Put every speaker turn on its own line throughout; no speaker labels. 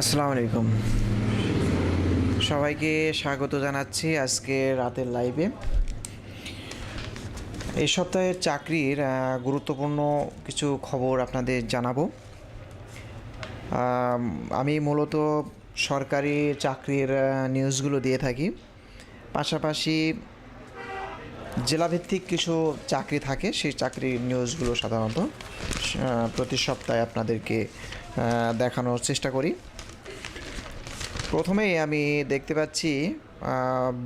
আসসালামু আলাইকুম। সবাইকে স্বাগত জানাচ্ছি আজকে রাতের লাইভে এই সপ্তাহের চাকরির গুরুত্বপূর্ণ কিছু খবর আপনাদের জানাব। আমি মূলত সরকারি চাকরির নিউজগুলো দিয়ে থাকি। পাশাপাশি জেলাভিত্তিক কিছু চাকরি থাকে, সেই চাকরির নিউজগুলো সাধারণত প্রতি সপ্তাহে আপনাদেরকে দেখানোর চেষ্টা করি। প্রথমেই আমি দেখতে পাচ্ছি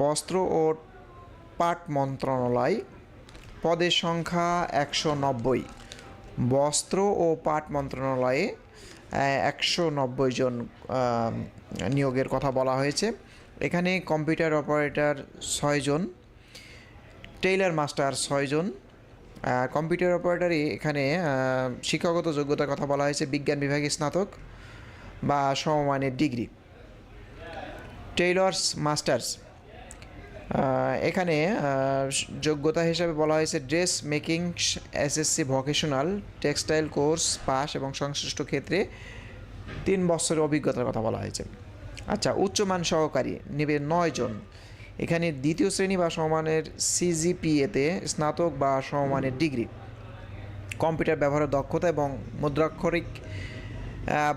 বস্ত্র ও পাট মন্ত্রণালয়, পদের সংখ্যা একশো নব্বই। বস্ত্র ও পাট মন্ত্রণালয়ে একশো নব্বই জন নিয়োগের কথা বলা হয়েছে। এখানে কম্পিউটার অপারেটর ছয়জন টেইলার মাস্টার ছয়জন কম্পিউটার অপারেটরই এখানে শিক্ষাগত যোগ্যতার কথা বলা হয়েছে, বিজ্ঞান বিভাগে স্নাতক বা সমমানের ডিগ্রি। Taylor's masters. এখানে যোগ্যতা হিসাবে বলা হয়েছে dress making, SSC vocational, textile course pass এবং সংশ্লিষ্ট ক্ষেত্রে তিন বছরের অভিজ্ঞতার কথা বলা হয়েছে। আচ্ছা উচ্চমান সহকারী নেবে নয় জন। এখানে দ্বিতীয় শ্রেণি বা সমমানের সিজিপিএতে স্নাতক বা সমমানের ডিগ্রি। কম্পিউটার ব্যবহারের দক্ষতা এবং মুদ্রাক্ষরিক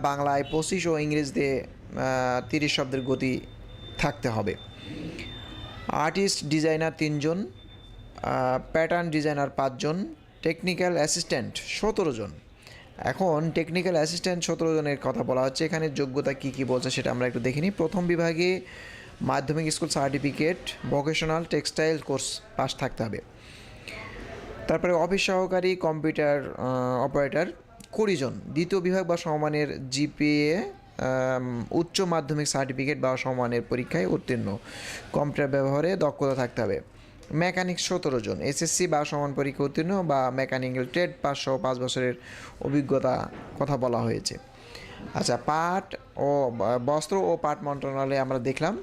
বাংলায় পঁচিশ ও ইংরেজিতে তিরিশ শব্দের গতি থাকতে হবে। আর্টিস্ট ডিজাইনার তিনজন প্যাটার্ন ডিজাইনার পাঁচজন টেকনিক্যাল অ্যাসিস্ট্যান্ট সতেরো জন। এখন টেকনিক্যাল অ্যাসিস্ট্যান্ট সতেরো জনের কথা বলা হচ্ছে। এখানে যোগ্যতা কী কী বলছে সেটা আমরা একটু দেখিনি প্রথম বিভাগে মাধ্যমিক school certificate vocational textile course pass থাকতে হবে। তারপরে অফিস সহকারী কম্পিউটার অপারেটর কুড়ি জন। দ্বিতীয় বিভাগ বা সমমানের জিপিএ উচ্চ মাধ্যমিক সার্টিফিকেট বা সমানের পরীক্ষায় উত্তীর্ণ। কম্পিউটার ব্যবহারে দক্ষতা থাকতে হবে। মেকানিক সতেরো জন, এসএসসি বা সমান পরীক্ষা উত্তীর্ণ বা মেকানিক্যাল ট্রেড সহ পাঁচ বছরের অভিজ্ঞতা কথা বলা হয়েছে। আচ্ছা পাট ও বস্ত্র ও পাট মন্ত্রণালয়ে আমরা দেখলাম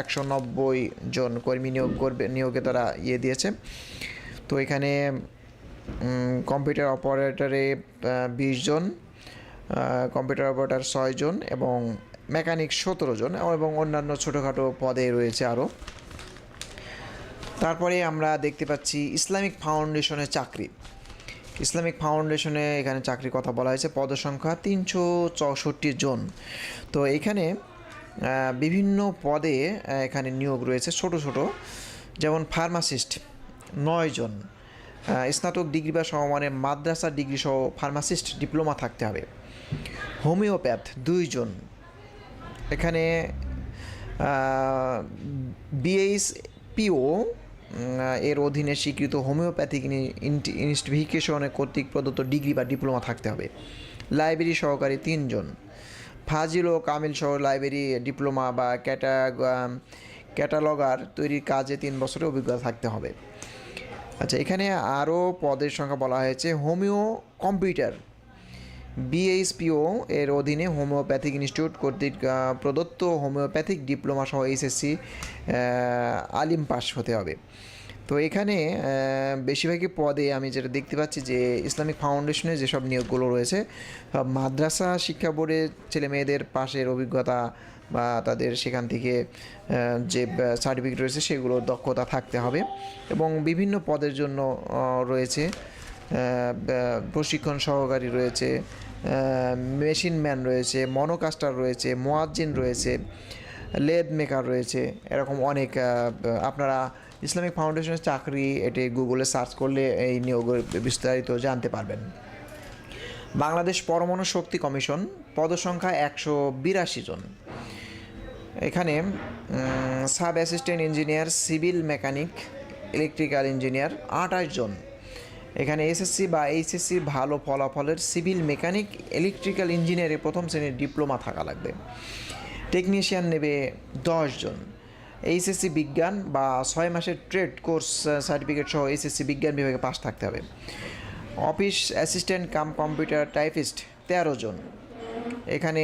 একশো নব্বই জন কর্মী নিয়োগ করবে, নিয়োগে তারা ইয়ে দিয়েছে। তো এখানে কম্পিউটার অপারেটরে বিশ জন কম্পিউটার অপারেটর ছয় জন এবং মেকানিক সতেরো জন এবং অন্যান্য ছোটোখাটো পদে রয়েছে আরও। তারপরে আমরা দেখতে পাচ্ছি ইসলামিক ফাউন্ডেশনের চাকরি। ইসলামিক ফাউন্ডেশনে এখানে চাকরির কথা বলা হয়েছে, পদসংখ্যা তিনশো চৌষট্টি জন। তো এখানে বিভিন্ন পদে এখানে নিয়োগ রয়েছে ছোট ছোট, যেমন ফার্মাসিস্ট নয় জন। স্নাতক ডিগ্রি বা সমমানের মাদ্রাসা ডিগ্রি সহ ফার্মাসিস্ট ডিপ্লোমা থাকতে হবে। হোমিওপ্যাথ, দুইজন। এখানে বিএইচ পিও এর অধীনে স্বীকৃত হোমিওপ্যাথিক ইনস্টিফিকেশনে কর্তৃক প্রদত্ত ডিগ্রি বা ডিপ্লোমা থাকতে হবে। লাইব্রেরি সহকারী তিনজন। ফাজিল ও কামিল সহ লাইব্রেরি, ডিপ্লোমা বা ক্যাটা ক্যাটালগার তৈরির কাজে তিন বছরের অভিজ্ঞতা থাকতে হবে। আচ্ছা এখানে আরও পদের সংখ্যা বলা হয়েছে। Homeo computer. বিএইচপিও এর অধীনে হোমিওপ্যাথিক ইনস্টিটিউট কর্তৃক প্রদত্ত হোমিওপ্যাথিক ডিপ্লোমা সহ এইচএসসি আলিম পাস হতে হবে। তো এখানে বেশিরভাগই পদে আমি যেটা দেখতে পাচ্ছি যে ইসলামিক ফাউন্ডেশনের যেসব নিয়োগগুলো রয়েছে মাদ্রাসা শিক্ষা বোর্ডের ছেলে মেয়েদের পাশের অভিজ্ঞতা বা তাদের সেখান থেকে যে সার্টিফিকেট রয়েছে সেগুলোর দক্ষতা থাকতে হবে এবং বিভিন্ন পদের জন্য রয়েছে। প্রশিক্ষণ সহকারী রয়েছে মেশিন ম্যান রয়েছে মনোকাস্টার রয়েছে মোয়াজ্জিন রয়েছে, লেদ মেকার রয়েছে, এরকম অনেক আপনারা ইসলামিক ফাউন্ডেশনের চাকরি এটি গুগলে সার্চ করলে এই নিয়োগের বিস্তারিত জানতে পারবেন। বাংলাদেশ পরমাণু শক্তি কমিশন, পদসংখ্যা একশো বিরাশি জন। এখানে sub assistant engineer, civil mechanic, electrical engineer আঠাশ জন। এখানে এসএসসি বা এইচএসসি ভালো ফলাফলের সিভিল মেকানিক ইলেকট্রিক্যাল ইঞ্জিনিয়ারে প্রথম শ্রেণির ডিপ্লোমা থাকা লাগবে। টেকনিশিয়ান নেবে দশ জন। এইচএসসি বিজ্ঞান বা ছয় মাসের ট্রেড কোর্স সার্টিফিকেট সহ এইচএসসি বিজ্ঞান বিভাগে পাশ থাকতে হবে। Office assistant cum computer typist তেরো জন। এখানে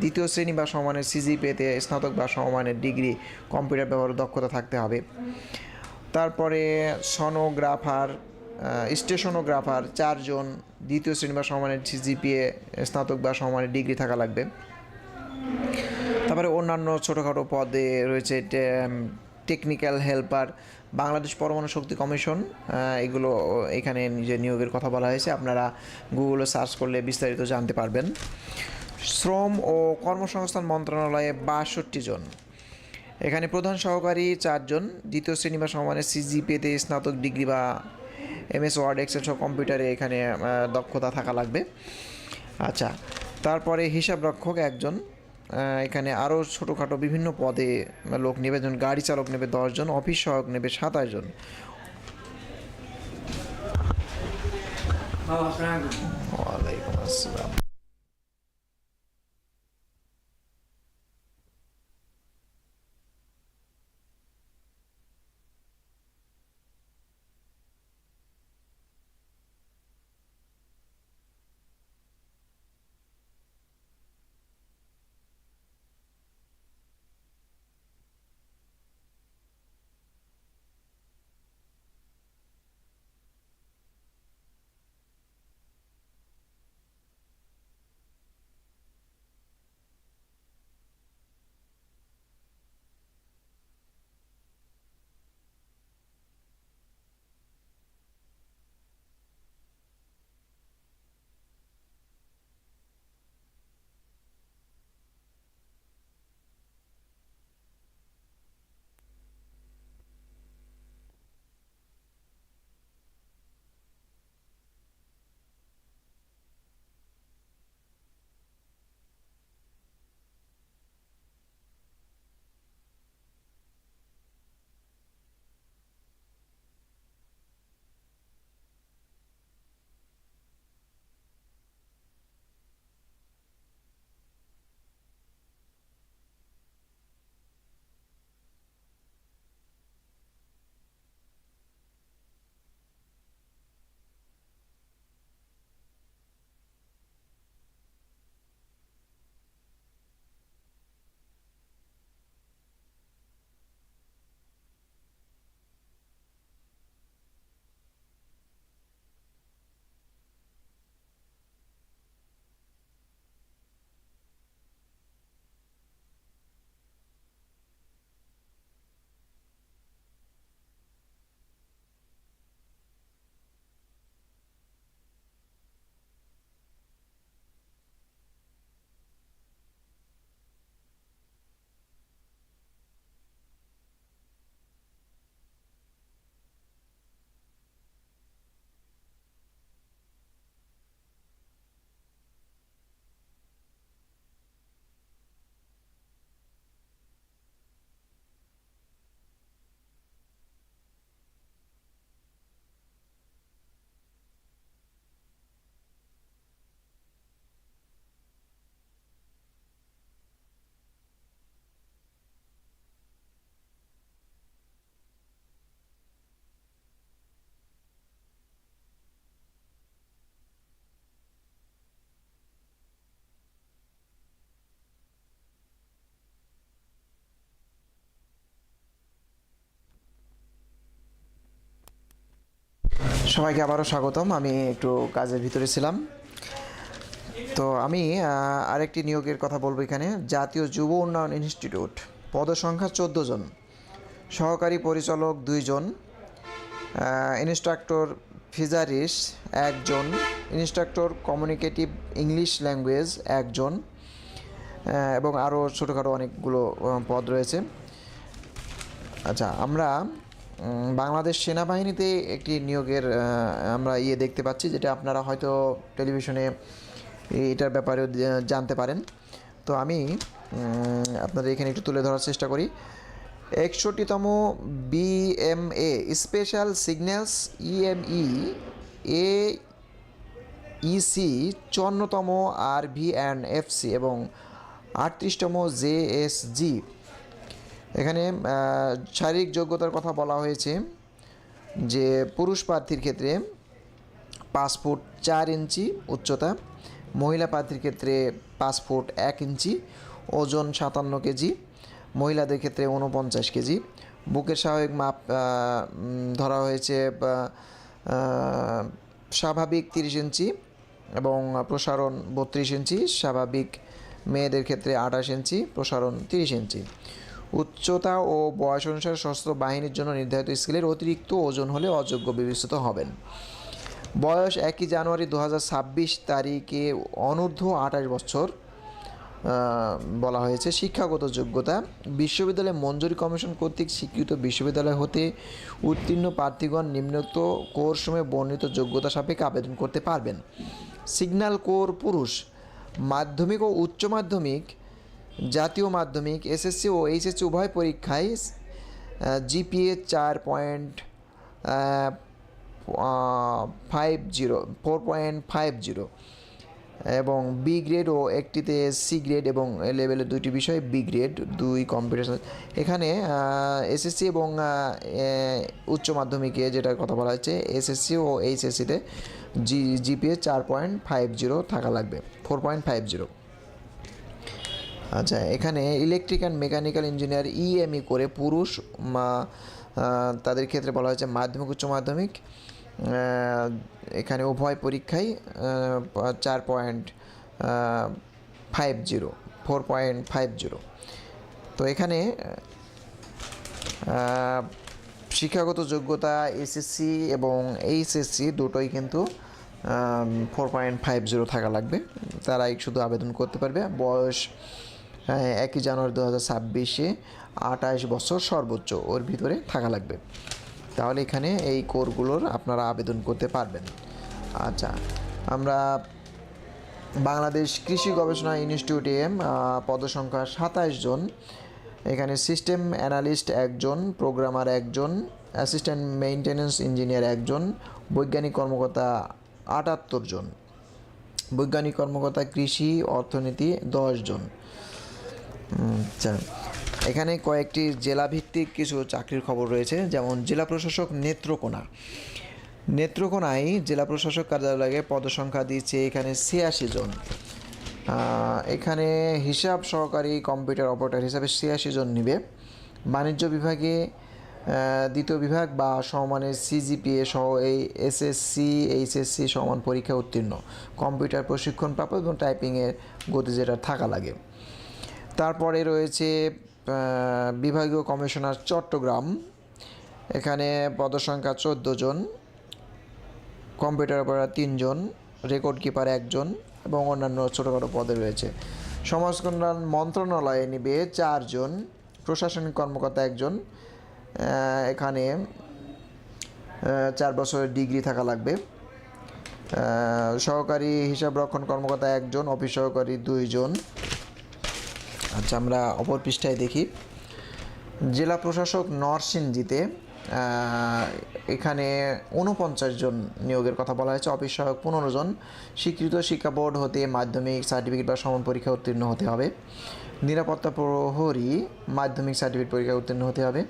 দ্বিতীয় শ্রেণি বা সমানের সিজিপিএতে স্নাতক বা সমমানের ডিগ্রি, কম্পিউটার ব্যবহারের দক্ষতা থাকতে হবে। তারপরে সনোগ্রাফার স্টেশনোগ্রাফার চারজন, দ্বিতীয় শ্রেণি বা সমানের জিপিএ স্নাতক বা সমানের ডিগ্রি থাকা লাগবে। তারপরে অন্যান্য ছোটোখাটো পদে রয়েছে টেকনিক্যাল হেল্পার বাংলাদেশ পরমাণু শক্তি কমিশন এগুলো এখানে নিজের নিয়োগের কথা বলা হয়েছে। আপনারা গুগলে সার্চ করলে বিস্তারিত জানতে পারবেন। শ্রম ও কর্মসংস্থান মন্ত্রণালয়ে বাষট্টি জন। এখানে প্রধান সহকারী চারজন দ্বিতীয় শ্রেণি বা সমানের সিজিপিতে স্নাতক ডিগ্রি বা এমএস ওয়ার্ড এক্সেল সহ কম্পিউটারে এখানে দক্ষতা থাকা লাগবে। আচ্ছা তারপরে হিসাবরক্ষক একজন এখানে আরও ছোটোখাটো বিভিন্ন পদে লোক নেবে যেমন গাড়ি চালক নেবে দশজন অফিস সহায়ক নেবে সাতাশ জন ওয়ালাইকুম আসসালাম। সবাইকে আবারও স্বাগতম। আমি একটু কাজের ভিতরে ছিলাম। তো আমি আরেকটি নিয়োগের কথা বলব এখানে। জাতীয় যুব উন্নয়ন ইনস্টিটিউট। পদসংখ্যা চোদ্দ জন। সহকারী পরিচালক দুইজন ইনস্ট্রাক্টর ফিজারিস একজন। ইনস্ট্রাক্টর কমিউনিকেটিভ ইংলিশ ল্যাঙ্গুয়েজ একজন। এবং আরও ছোটোখাটো অনেকগুলো পদ রয়েছে। আচ্ছা আমরা বাংলাদেশ সেনাবাহিনীতে একটি নিয়োগের আমরা ইয়ে দেখতে পাচ্ছি, যেটা আপনারা হয়তো টেলিভিশনে এটার ব্যাপারেও জানতে পারেন। তো আমি আপনাদের এখানে একটু তুলে ধরার চেষ্টা করি। একষট্টিতম BMA special signals EME A EC চুয়ান্নতম R V and FC এবং আটত্রিশতম জেএসজি এখানে শারীরিক যোগ্যতার কথা বলা হয়েছে যে পুরুষ প্রার্থীর ক্ষেত্রে পাঁচ ফুট চার ইঞ্চি উচ্চতা, মহিলা প্রার্থীর ক্ষেত্রে পাঁচ ফুট এক ইঞ্চি, ওজন সাতান্ন কেজি, মহিলাদের ক্ষেত্রে উনপঞ্চাশ কেজি। বুকের স্বাভাবিক মাপ ধরা হয়েছে স্বাভাবিক তিরিশ ইঞ্চি এবং প্রসারণ বত্রিশ ইঞ্চি, স্বাভাবিক মেয়েদের ক্ষেত্রে আঠাশ ইঞ্চি, প্রসারণ তিরিশ ইঞ্চি। উচ্চতা ও বয়স অনুসারে সশস্ত্র বাহিনীর জন্য নির্ধারিত স্কেলের অতিরিক্ত ওজন হলে অযোগ্য বিবেচিত হবেন। বয়স একই জানুয়ারি দু হাজার ছাব্বিশ তারিখে অনূর্ধ্ব আঠাশ বছর বলা হয়েছে। শিক্ষাগত যোগ্যতা, বিশ্ববিদ্যালয় মঞ্জুরি কমিশন কর্তৃক স্বীকৃত বিশ্ববিদ্যালয় হতে উত্তীর্ণ প্রার্থীগণ নিম্নোক্ত কোর্সমে বর্ণিত যোগ্যতা সাপেক্ষে আবেদন করতে পারবেন। সিগন্যাল কোর পুরুষ, মাধ্যমিক ও উচ্চ মাধ্যমিক জাতীয় মাধ্যমিক, এসএসসি ও এইচএসসি উভয় পরীক্ষায় জিপিএ চার point five zero four point five zero এবং বি গ্রেড ও একটিতে সি গ্রেড এবং লেভেলের দুইটি বিষয় বি গ্রেড দুই কম্পিটিশন এখানে এসএসসি এবং উচ্চ মাধ্যমিকে যেটার কথা বলা হচ্ছে এসএসসি ও এইচএসসিতে জি জিপিএ চার পয়েন্ট ফাইভ জিরো থাকা লাগবে ফোর পয়েন্ট ফাইভ জিরো আচ্ছা এখানে electric and mechanical engineer EME করে পুরুষ তাদের ক্ষেত্রে বলা হয়েছে মাধ্যমিক, উচ্চ মাধ্যমিক। এখানে উভয় পরীক্ষায় চার point five zero four point five zero তো এখানে শিক্ষাগত যোগ্যতা এসএসসি এবং এইচএসসি দুটোই কিন্তু ফোর পয়েন্ট ফাইভ জিরো থাকা লাগবে। তারাই শুধু আবেদন করতে পারবে। বয়স একই জানুয়ারি দু হাজার ছাব্বিশে আঠাশ বছর সর্বোচ্চ ওর ভিতরে থাকা লাগবে। তাহলে এখানে এই কোরগুলোর আপনারা আবেদন করতে পারবেন। আচ্ছা আমরা বাংলাদেশ কৃষি গবেষণা ইনস্টিটিউটে পদসংখ্যা সাতাশ জন, এখানে সিস্টেম অ্যানালিস্ট একজন, প্রোগ্রামার একজন, অ্যাসিস্ট্যান্ট মেইনটেনেন্স ইঞ্জিনিয়ার একজন, বৈজ্ঞানিক কর্মকর্তা আটাত্তর জন, বৈজ্ঞানিক কর্মকর্তা কৃষি অর্থনীতি দশ জন। আচ্ছা। এখানে কয়েকটি জেলাভিত্তিক কিছু চাকরির খবর রয়েছে, যেমন জেলা প্রশাসক নেত্রকোনা। নেত্রকোনায় জেলা প্রশাসক কার্যালয়ে পদসংখ্যা দিচ্ছে এখানে ছিয়াশি জন। এখানে হিসাব সহকারী কম্পিউটার অপারেটর হিসাবে ছিয়াশি জন নিবে। বাণিজ্য বিভাগে দ্বিতীয় বিভাগ বা সমমানের সিজিপিএ সহ এই এসএসসি, এইচএসসি সমান পরীক্ষা উত্তীর্ণ। কম্পিউটার প্রশিক্ষণ প্রাপ্ত এবং টাইপিংয়ের গতি যেটা থাকা লাগে। তারপরে রয়েছে বিভাগীয় কমিশনার চট্টগ্রাম। এখানে পদসংখ্যা চোদ্দ জন, কম্পিউটার অপারেটর তিনজন রেকর্ড কিপার একজন এবং অন্যান্য ছোটোখাটো পদে রয়েছে। সমাজ কল্যাণ মন্ত্রণালয়ে নিবে চারজন প্রশাসনিক কর্মকর্তা একজন এখানে চার বছরের ডিগ্রি থাকা লাগবে। সহকারী হিসাব রক্ষণ কর্মকর্তা একজন অফিস সহকারী দুইজন আচ্ছা আমরা অপর পৃষ্ঠায় দেখি। জেলা প্রশাসক নরসিংদীতে আহ, এখানে উনপঞ্চাশ জন নিয়োগের কথা বলা হয়েছে। অফিস সহায়ক পনেরো জন। স্বীকৃত শিক্ষা বোর্ড হতে মাধ্যমিক সার্টিফিকেট বা সমান পরীক্ষা উত্তীর্ণ হতে হবে। নিরাপত্তা প্রহরী মাধ্যমিক সার্টিফিকেট পরীক্ষা উত্তীর্ণ হতে হবে।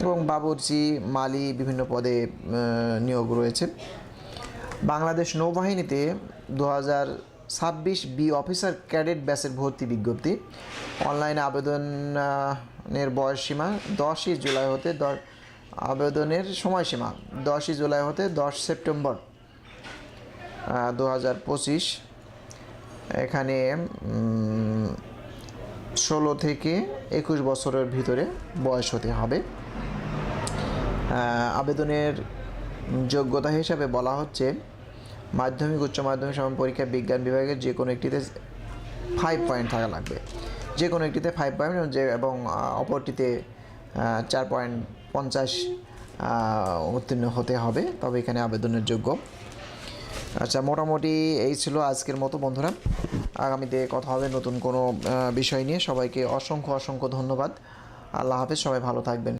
এবং বাবুর্চি মালি বিভিন্ন পদে নিয়োগ রয়েছে। বাংলাদেশ নৌবাহিনীতে দু হাজার ছাব্বিশ বি অফিসার ক্যাডেট ব্যাচের ভর্তি বিজ্ঞপ্তি। অনলাইনে আবেদনের বয়স সীমা দশই জুলাই হতে আবেদনের সময়সীমা দশই জুলাই হতে দশ সেপ্টেম্বর দু হাজার পঁচিশ। এখানে ষোলো থেকে একুশ বছরের ভিতরে বয়স হতে হবে। আবেদনের যোগ্যতা হিসাবে বলা হচ্ছে মাধ্যমিক, উচ্চ মাধ্যমিক সমান পরীক্ষা বিজ্ঞান বিভাগের যে কোনো একটিতে ফাইভ পয়েন্ট থাকা লাগবে। যে কোনো একটিতে ফাইভ পয়েন্ট যে, এবং অপরটিতে চার পয়েন্ট পঞ্চাশ উত্তীর্ণ হতে হবে। তবে এখানে আবেদনের যোগ্য। আচ্ছা মোটামুটি এই ছিল আজকের মতো বন্ধুরা। আগামীতে কথা হবে নতুন কোনো বিষয় নিয়ে। সবাইকে অসংখ্য অসংখ্য ধন্যবাদ। আল্লাহ হাফেজ, সবাই ভালো থাকবেন।